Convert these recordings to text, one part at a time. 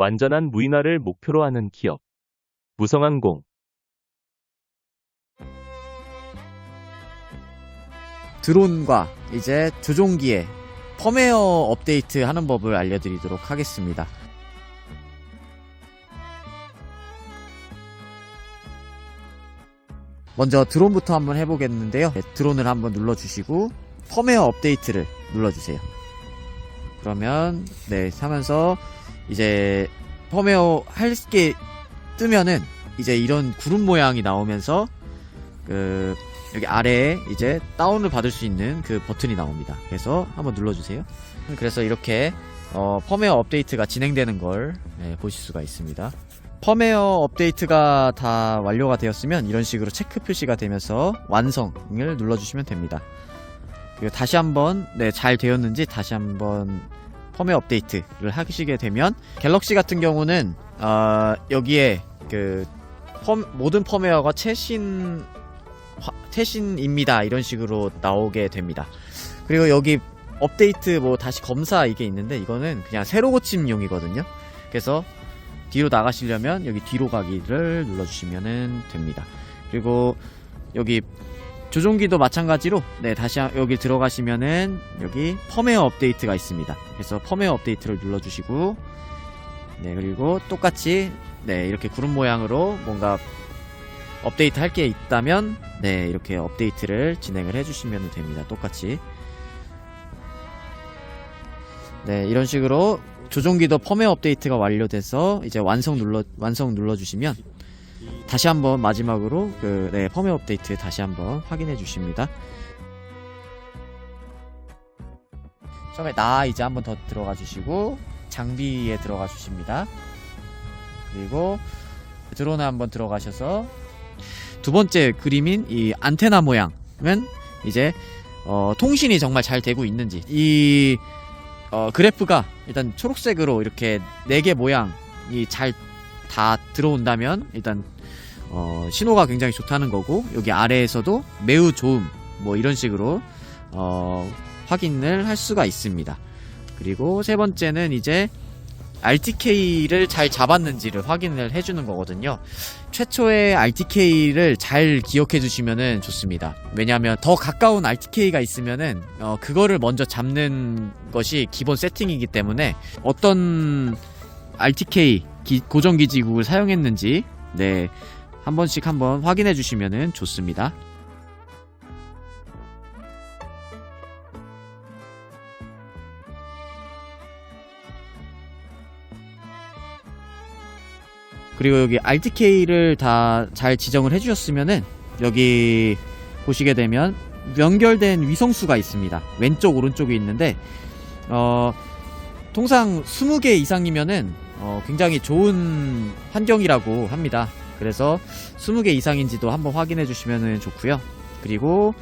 완전한 무인화를 목표로 하는 기업. 무성항공. 드론과 이제 조종기에 펌웨어 업데이트 하는 법을 알려드리도록 하겠습니다. 먼저 드론부터 한번 해보겠는데요. 네, 드론을 한번 눌러주시고 펌웨어 업데이트를 눌러주세요. 그러면 네 하면서 이제 펌웨어 할 게 뜨면은 이제 이런 구름 모양이 나오면서 그 여기 아래에 이제 다운을 받을 수 있는 그 버튼이 나옵니다. 그래서 한번 눌러주세요. 그래서 이렇게 어, 펌웨어 업데이트가 진행되는 걸 네, 보실 수가 있습니다. 펌웨어 업데이트가 다 완료가 되었으면 이런 식으로 체크 표시가 되면서 완성을 눌러주시면 됩니다. 그리고 다시 한번 네, 잘 되었는지 다시 한번 펌웨어 업데이트를 하시게 되면 갤럭시 같은 경우는 어, 여기에 그 펌- 모든 펌웨어가 최신 화- 최신입니다. 이런 식으로 나오게 됩니다. 그리고 여기 업데이트 뭐 다시 검사 이게 있는데 이거는 그냥 새로 고침용이거든요. 그래서 뒤로 나가시려면 여기 뒤로 가기를 눌러주시면 됩니다. 그리고 여기 조종기도 마찬가지로 네 다시 한- 여기 들어가시면은 여기 펌웨어 업데이트가 있습니다. 그래서 펌웨어 업데이트를 눌러주시고 네 그리고 똑같이 네 이렇게 구름 모양으로 뭔가 업데이트 할 게 있다면 네 이렇게 업데이트를 진행을 해주시면 됩니다 똑같이 네 이런 식으로 조종기도 펌웨어 업데이트가 완료돼서 이제 완성 눌러 완성 눌러주시면 다시 한번 마지막으로 그 네, 펌웨어 업데이트 다시 한번 확인해 주십니다. 처음에 나 이제 한번 더 들어가 주시고 장비에 들어가 주십니다. 그리고 드론에 한번 들어가셔서 두 번째 그림인 이 안테나 모양은 이제 어, 통신이 정말 잘 되고 있는지 이 어, 그래프가 일단 초록색으로 이렇게 네 개 모양이 잘 다 들어온다면 일단 어, 신호가 굉장히 좋다는 거고 여기 아래에서도 매우 좋음 뭐 이런 식으로 어, 확인을 할 수가 있습니다. 그리고 세 번째는 이제 RTK를 잘 잡았는지를 확인을 해주는 거거든요. 최초의 RTK를 잘 기억해 주시면 좋습니다. 왜냐하면 더 가까운 RTK가 있으면은 어, 그거를 먼저 잡는 것이 기본 세팅이기 때문에 어떤 RTK 기- 고정기지국을 사용했는지 네. 한 번씩 한번 확인해 주시면 좋습니다. 그리고 여기 RTK를 다 잘 지정을 해주셨으면은 여기 보시게 되면 연결된 위성수가 있습니다. 왼쪽 오른쪽에 있는데 어 통상 20개 이상이면은 어, 굉장히 좋은 환경이라고 합니다. 그래서 20개 이상인지도 한번 확인해 주시면 좋고요. 그리고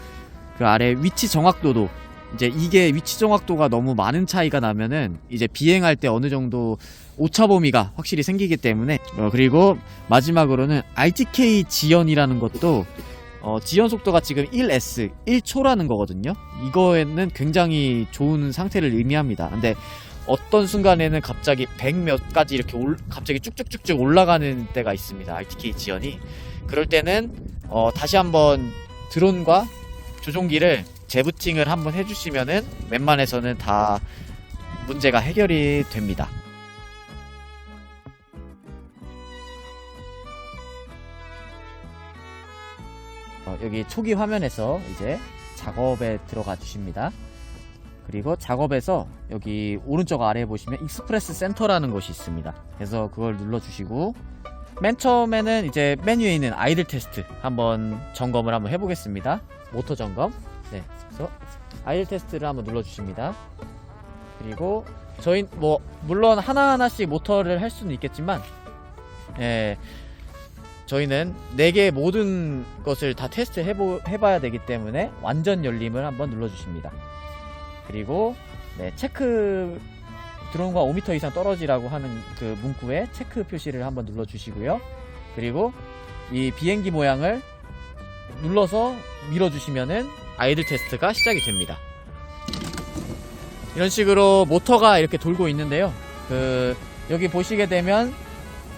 그 아래 위치 정확도도 이제 이게 위치 정확도가 너무 많은 차이가 나면은 이제 비행할 때 어느 정도 오차 범위가 확실히 생기기 때문에 어, 그리고 마지막으로는 RTK 지연이라는 것도 어, 지연 속도가 지금 1S 1초라는 거거든요. 이거에는 굉장히 좋은 상태를 의미합니다. 근데 어떤 순간에는 갑자기 100몇 가지 이렇게 올, 갑자기 쭉쭉쭉쭉 올라가는 때가 있습니다. RTK 지연이. 그럴 때는 어, 다시 한번 드론과 조종기를 재부팅을 한번 해주시면은 웬만해서는 다 문제가 해결이 됩니다. 어, 여기 초기 화면에서 이제 작업에 들어가 주십니다. 그리고 작업에서 여기 오른쪽 아래에 보시면 익스프레스 센터라는 곳이 있습니다. 그래서 그걸 눌러주시고 맨 처음에는 이제 메뉴에 있는 아이들 테스트 한번 점검을 한번 해보겠습니다. 모터 점검. 네. 그래서 아이들 테스트를 한번 눌러주십니다. 그리고 저희 뭐 물론 하나 하나씩 모터를 할 수는 있겠지만, 예. 저희는 4개 모든 것을 다 테스트 해보, 해봐야 되기 때문에 완전 열림을 한번 눌러주십니다. 그리고 네, 체크 드론과 5m 이상 떨어지라고 하는 그 문구에 체크 표시를 한번 눌러 주시고요. 그리고 이 비행기 모양을 눌러서 밀어 주시면은 아이들 테스트가 시작이 됩니다. 이런 식으로 모터가 이렇게 돌고 있는데요. 그 여기 보시게 되면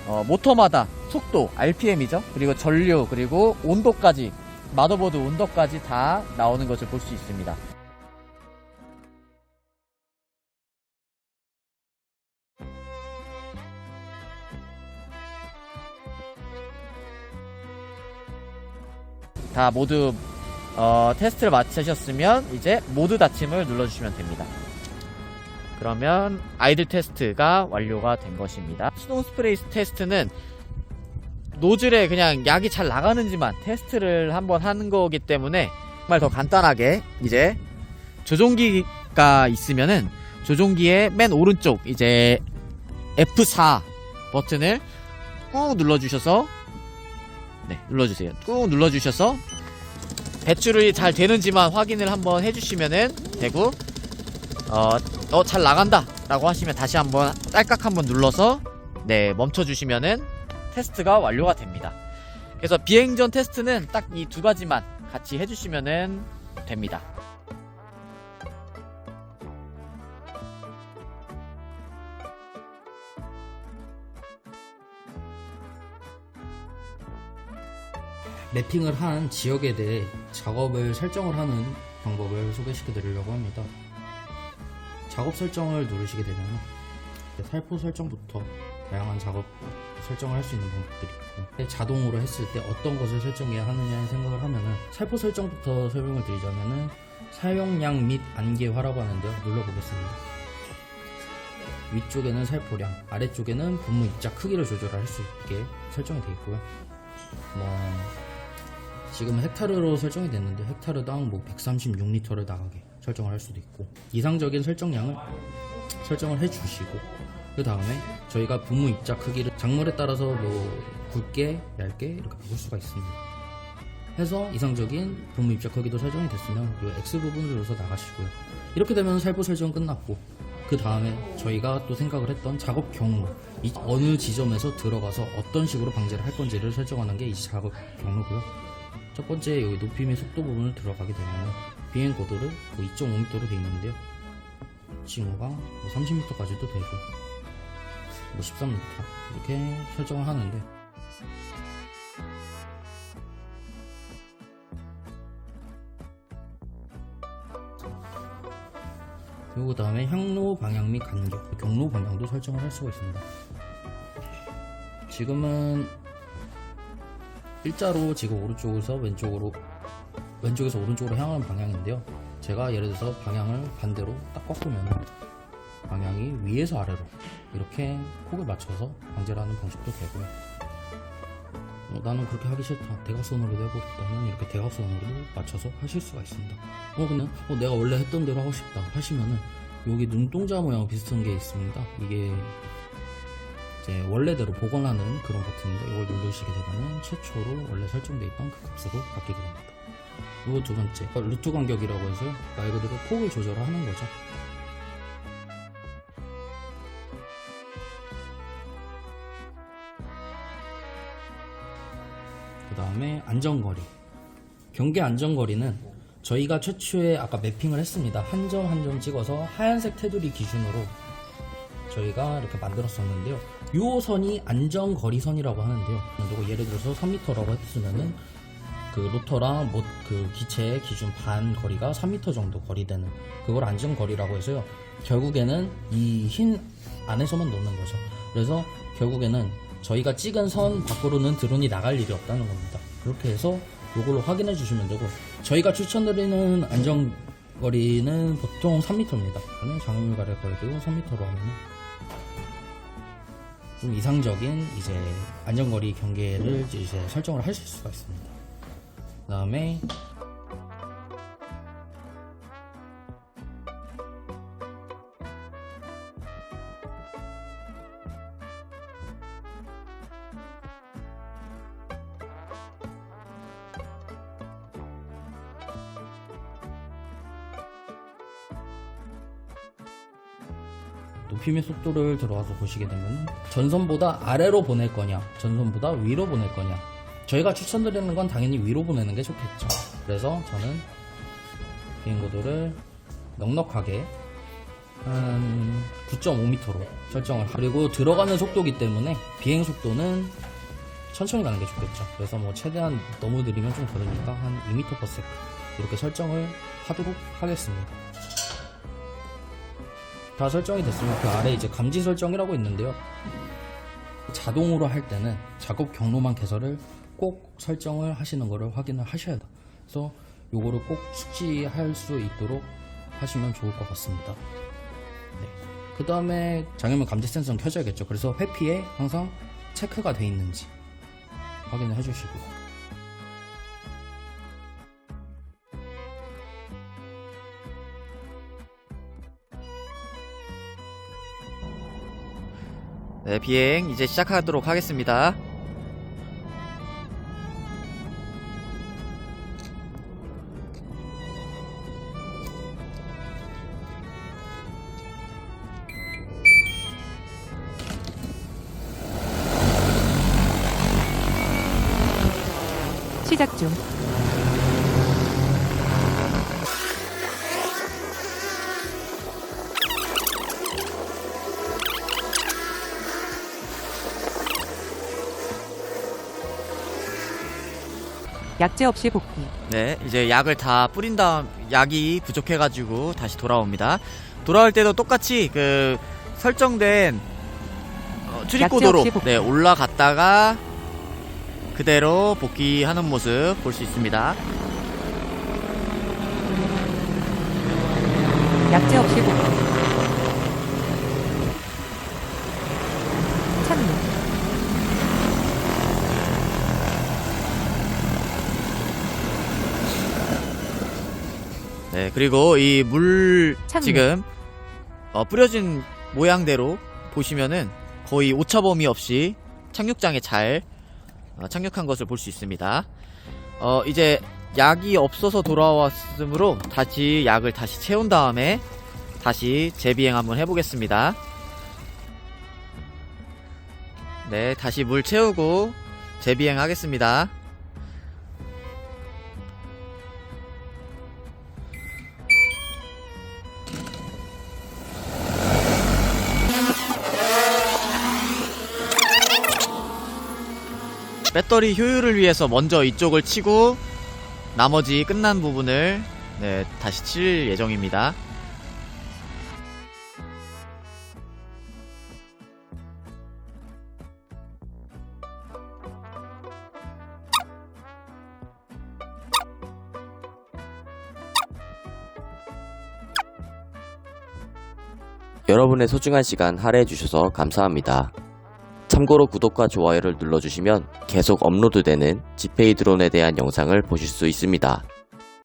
어, 모터마다 속도, RPM이죠. 그리고 전류, 그리고 온도까지 마더보드 온도까지 다 나오는 것을 볼 수 있습니다. 다 모두 어, 테스트를 마치셨으면 이제 모드 닫힘을 눌러주시면 됩니다. 그러면 아이들 테스트가 완료가 된 것입니다. 수동 스프레이 테스트는 노즐에 그냥 약이 잘 나가는지만 테스트를 한번 하는 거기 때문에 정말 더 간단하게 이제 조종기가 있으면은 조종기의 맨 오른쪽 이제 F4 버튼을 꾹 눌러주셔서 네 눌러주세요. 꾹 눌러주셔서 배출이 잘 되는지만 확인을 한번 해주시면은 되고 어, 어, 잘 나간다 라고 하시면 다시 한번 딸깍 한번 눌러서 네 멈춰주시면은 테스트가 완료가 됩니다 그래서 비행 전 테스트는 딱 이 두 가지만 같이 해주시면은 됩니다 매핑을 한 지역에 대해 작업을 설정을 하는 방법을 소개시켜 드리려고 합니다. 작업 설정을 누르시게 되면 살포 설정부터 다양한 작업 설정을 할 수 있는 방법들이 있고 자동으로 했을 때 어떤 것을 설정해야 하느냐의 생각을 하면은 살포 설정부터 설명을 드리자면은 사용량 및 안개화라고 하는데요. 눌러보겠습니다. 위쪽에는 살포량, 아래쪽에는 분무 입자 크기를 조절할 수 있게 설정이 되어 있고요. 뭐 지금 헥타르로 설정이 됐는데 헥타르당 뭐 136리터를 나가게 설정을 할 수도 있고 이상적인 설정량을 설정을 해주시고 그 다음에 저희가 분무 입자 크기를 작물에 따라서 뭐 굵게 얇게 이렇게 바꿀 수가 있습니다. 해서 이상적인 분무 입자 크기도 설정이 됐으면 이 X 부분을 눌러서 나가시고요. 이렇게 되면 살포 설정 끝났고 그 다음에 저희가 또 생각을 했던 작업 경로 이 어느 지점에서 들어가서 어떤 식으로 방제를 할 건지를 설정하는 게 이 작업 경로고요. 첫 번째 여기 및 속도 부분을 들어가게 되면 비행 고도를 뭐 2.5m로 되어 있는데요. 징후가 뭐 30m까지도 되고 뭐 13m 이렇게 설정을 하는데 그리고 다음에 향로 방향 및 간격, 경로 방향도 설정을 할 수가 있습니다. 지금은 일자로 지금 오른쪽에서 왼쪽으로 왼쪽에서 오른쪽으로 향하는 방향인데요. 제가 예를 들어서 방향을 반대로 딱 꺾으면 방향이 위에서 아래로 이렇게 콕을 맞춰서 방제를 하는 방식도 되고요. 어, 나는 그렇게 하기 싫다. 대각선으로 해보겠다면 이렇게 대각선으로 맞춰서 하실 수가 있습니다. 어 그냥 어, 내가 원래 했던 대로 하고 싶다 하시면은 여기 눈동자 모양 비슷한 게 있습니다. 이게 이제 원래대로 복원하는 그런 버튼인데 이걸 누르시게 되면 최초로 원래 설정돼 있던 그 값으로 바뀌게 됩니다. 그리고 두 번째 어, 루트 간격이라고 해서요 말 그대로 폭을 조절을 하는 거죠. 그 다음에 안전거리 경계 안전거리는 저희가 최초에 아까 매핑을 했습니다 한 점 한 점 찍어서 하얀색 테두리 기준으로 저희가 이렇게 만들었었는데요 요 선이 안전거리선이라고 하는데요 그리고 예를 들어서 3m라고 했으면은 그 로터랑 뭐그 기체의 기준 반 거리가 3m 정도 거리되는 그걸 안전거리라고 해서요 결국에는 이 흰 안에서만 놓는 거죠 그래서 결국에는 저희가 찍은 선 밖으로는 드론이 나갈 일이 없다는 겁니다. 그렇게 해서 이걸로 확인해 주시면 되고 저희가 추천드리는 안전거리는 보통 3m입니다. 저는 장애물 가래 거리도 3m로 하면 좀 이상적인 이제 안전거리 경계를 이제 설정을 하실 수가 있습니다. 그 다음에 및 속도를 들어와서 보시게 되면 전선보다 아래로 보낼 거냐 전선보다 위로 보낼 거냐 저희가 추천드리는 건 당연히 위로 보내는 게 좋겠죠 그래서 저는 비행고도를 넉넉하게 한 9.5m로 설정을 하- 그리고 들어가는 속도기 때문에 비행 속도는 천천히 가는 게 좋겠죠. 그래서 뭐 최대한 너무 느리면 좀 그러니까 한 2m/s 이렇게 설정을 하도록 하겠습니다. 다 설정이 됐으면 그 아래 이제 감지 설정이라고 있는데요. 자동으로 할 때는 작업 경로만 개설을 꼭 설정을 하시는 거를 확인을 하셔야 돼요. 그래서 요거를 꼭 숙지할 수 있도록 하시면 좋을 것 같습니다. 네. 그 다음에 장애물 감지 센서는 켜져야겠죠. 그래서 회피에 항상 체크가 돼 있는지 확인을 해주시고 네, 비행 이제 시작하도록 하겠습니다. 시작 중. 약재 없이 복귀. 네, 이제 약을 다 뿌린 다음 약이 부족해가지고 다시 돌아옵니다. 돌아올 때도 똑같이 그 설정된 어, 출입구도로 없이. 네 올라갔다가 그대로 복귀하는 모습 볼 수 있습니다. 약재 없이 복귀. 착륙. 네, 그리고 이물 착륙. 지금 어, 뿌려진 모양대로 보시면은 거의 오차 범위 없이 착륙장에 잘 어, 착륙한 것을 볼 수 있습니다. 어, 이제 약이 없어서 돌아왔으므로 다시 약을 다시 채운 다음에 다시 재비행 한번 해보겠습니다. 네, 다시 물 채우고 재비행 하겠습니다. 배터리 효율을 위해서 먼저 이쪽을 치고 나머지 끝난 부분을 네, 다시 칠 예정입니다. 여러분의 소중한 시간 할애해 주셔서 감사합니다. 참고로 구독과 좋아요를 눌러주시면 계속 업로드되는 지페이 드론에 대한 영상을 보실 수 있습니다.